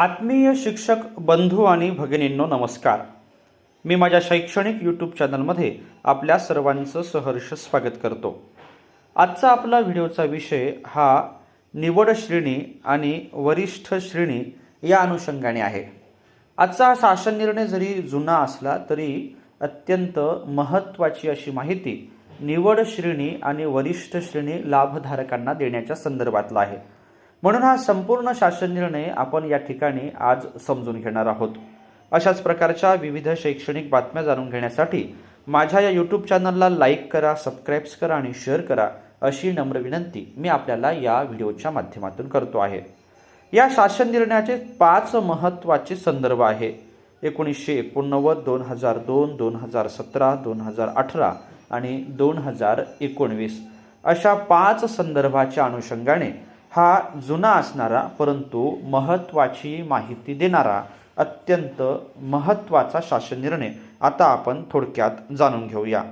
आत्मीय शिक्षक बंधू आणि भगिनींनो नमस्कार. मी माझ्या शैक्षणिक यूट्यूब चॅनलमध्ये आपल्या सर्वांचं सहर्ष स्वागत करतो. आजचा आपला व्हिडिओचा विषय हा निवड श्रेणी आणि वरिष्ठ श्रेणी या अनुषंगाने आहे. आजचा हा शासन निर्णय जरी जुना असला तरी अत्यंत महत्त्वाची अशी माहिती निवड श्रेणी आणि वरिष्ठ श्रेणी लाभधारकांना देण्याच्या संदर्भातला आहे. म्हणून हा संपूर्ण शासन निर्णय आपण या ठिकाणी आज समजून घेणार आहोत. अशाच प्रकारच्या विविध शैक्षणिक बातम्या जाणून घेण्यासाठी माझ्या या यूट्यूब चॅनलला लाईक करा सबस्क्राईब्स करा आणि शेअर करा अशी नम्र विनंती मी आपल्याला या व्हिडिओच्या माध्यमातून करतो आहे. या शासन निर्णयाचे पाच महत्त्वाचे संदर्भ आहे. एकोणीसशे एकोणनव्वद दोन हजार दोन दोन हजार सतरा दोन हजार अठरा आणि दोन हजार एकोणवीस. अशा पाच संदर्भाच्या अनुषंगाने हा जुना असणारा परंतु महत्त्वाची माहिती देणारा अत्यंत महत्त्वाचा शासन निर्णय आता आपण थोडक्यात जाणून घेऊया.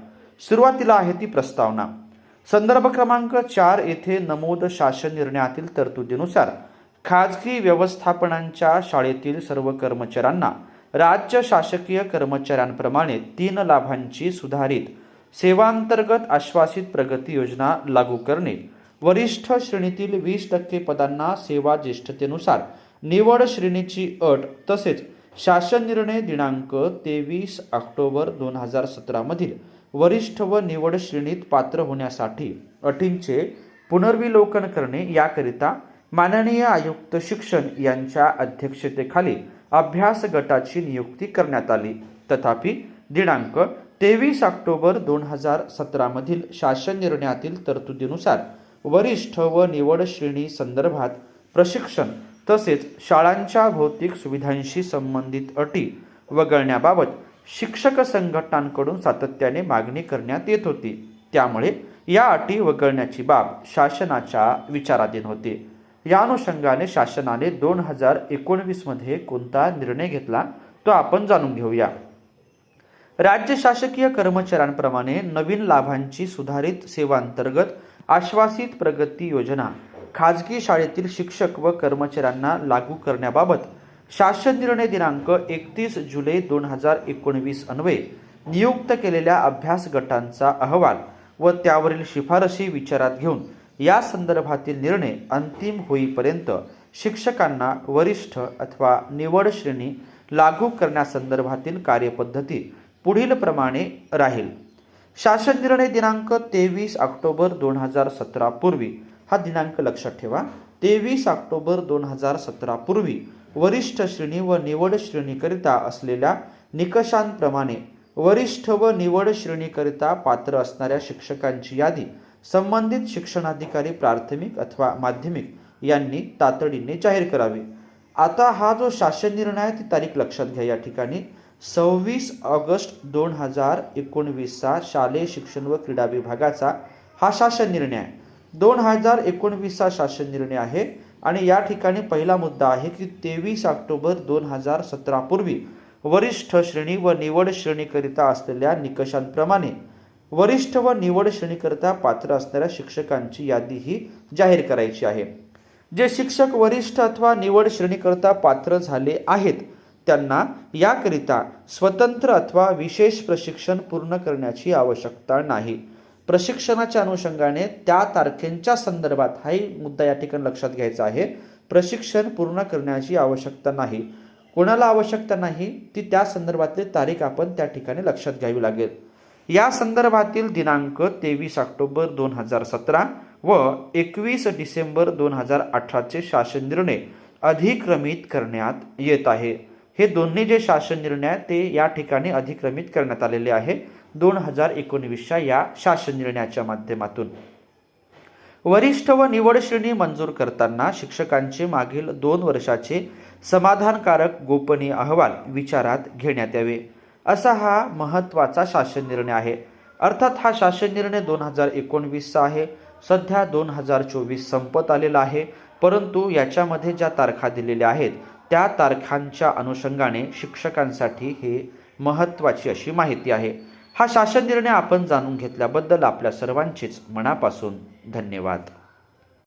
सुरुवातीला आहे ती प्रस्तावना. संदर्भ क्रमांक चार येथे नमूद शासन निर्णयातील तरतुदीनुसार खाजगी व्यवस्थापनांच्या शाळेतील सर्व कर्मचाऱ्यांना राज्य शासकीय कर्मचाऱ्यांप्रमाणे तीन लाभांची सुधारित सेवांतर्गत आश्वासित प्रगती योजना लागू करणे वरिष्ठ श्रेणीतील वीस टक्के पदांना सेवा ज्येष्ठतेनुसार. निवड श्रेणीची अट तसेच शासन निर्णय दिनांक तेवीस ऑक्टोबर दोन हजार सतरामधील वरिष्ठ व निवड श्रेणीत पात्र होण्यासाठी अटींचे पुनर्विलोकन करणे याकरिता माननीय आयुक्त शिक्षण यांच्या अध्यक्षतेखाली अभ्यास गटाची नियुक्ती करण्यात आली. तथापि दिनांक तेवीस ऑक्टोबर दोन हजार सतरामधील शासन निर्णयातील तरतुदीनुसार वरिष्ठ व निवड श्रेणी संदर्भात प्रशिक्षण तसेच शाळांच्या भौतिक सुविधांशी संबंधित अटी वगळण्याबाबत शिक्षक संघटनांकडून सातत्याने मागणी करण्यात येत होती. त्यामुळे या अटी वगळण्याची बाब शासनाच्या विचाराधीन होती. या अनुषंगाने शासनाने दोन हजार एकोणवीसमध्ये कोणता निर्णय घेतला तो आपण जाणून घेऊया. राज्य शासकीय कर्मचाऱ्यांप्रमाणे नवीन लाभांची सुधारित सेवांतर्गत आश्वासित प्रगती योजना. खाजगी शाळेतील शिक्षक व कर्मचाऱ्यांना लागू करण्याबाबत शासन निर्णय दिनांक एकतीस जुलै दोन हजार एकोणवीस अन्वये नियुक्त केलेल्या अभ्यास गटांचा अहवाल व त्यावरील शिफारशी विचारात घेऊन या संदर्भातील निर्णय अंतिम होईपर्यंत शिक्षकांना वरिष्ठ अथवा निवड श्रेणी लागू करण्यासंदर्भातील कार्यपद्धती पुढील प्रमाणे राहील. शासन निर्णय दिनांक तेवीस ऑक्टोबर दोन हजार सतरापूर्वी हा दिनांक लक्षात ठेवा. तेवीस ऑक्टोबर दोन हजार सतरापूर्वी वरिष्ठ श्रेणी व निवड श्रेणीकरिता असलेल्या निकषांप्रमाणे वरिष्ठ व निवड श्रेणीकरिता पात्र असणाऱ्या शिक्षकांची यादी संबंधित शिक्षणाधिकारी प्राथमिक अथवा माध्यमिक यांनी तातडीने जाहीर करावी. आता हा जो शासन निर्णय ती तारीख लक्षात घ्या. या ठिकाणी सव्वीस ऑगस्ट दोन हजार एकोणवीसचा शालेय शिक्षण व क्रीडा विभागाचा हा शासन निर्णय आहे. दोन हजार एकोणवीसचा शासन निर्णय आहे आणि या ठिकाणी पहिला मुद्दा आहे की तेवीस ऑक्टोबर दोन हजार सतरापूर्वी वरिष्ठ श्रेणी व निवड श्रेणीकरिता असलेल्या निकषांप्रमाणे वरिष्ठ व निवड श्रेणीकरिता पात्र असणाऱ्या शिक्षकांची यादी ही जाहीर करायची आहे. जे शिक्षक वरिष्ठ अथवा निवड श्रेणीकरिता पात्र झाले आहेत त्यांना याकरिता स्वतंत्र अथवा विशेष प्रशिक्षण पूर्ण करण्याची आवश्यकता नाही. प्रशिक्षणाच्या अनुषंगाने त्या तारखेंच्या संदर्भात हाही मुद्दा या ठिकाणी लक्षात घ्यायचा आहे. प्रशिक्षण पूर्ण करण्याची आवश्यकता नाही. कोणाला आवश्यकता नाही ती त्या संदर्भातली तारीख आपण त्या ठिकाणी लक्षात घ्यावी लागेल. या संदर्भातील दिनांक तेवीस ऑक्टोबर दोन हजार सतरा व एकवीस डिसेंबर दोन हजार अठराचे शासन निर्णय अधिक्रमित करण्यात येत आहे. हे दोन्ही जे शासन निर्णय आहेत ते या ठिकाणी अधिक्रमित करण्यात आलेले आहे. दोन हजार एकोणवीसच्या या शासन निर्णयाच्या माध्यमातून. वरिष्ठ व निवड श्रेणी मंजूर करताना शिक्षकांचे मागील दोन वर्षाचे समाधानकारक गोपनीय अहवाल विचारात घेण्यात यावे. असा हा महत्त्वाचा शासन निर्णय आहे. अर्थात हा शासन निर्णय दोन हजार एकोणवीसचा आहे. सध्या दोन हजार चोवीस संपत आलेला आहे. परंतु याच्यामध्ये ज्या तारखा दिलेल्या आहेत त्या तारखांच्या अनुषंगाने शिक्षकांसाठी हे महत्त्वाची अशी माहिती आहे. हा शासन निर्णय आपण जाणून घेतल्याबद्दल आपल्या सर्वांचेच मनापासून धन्यवाद.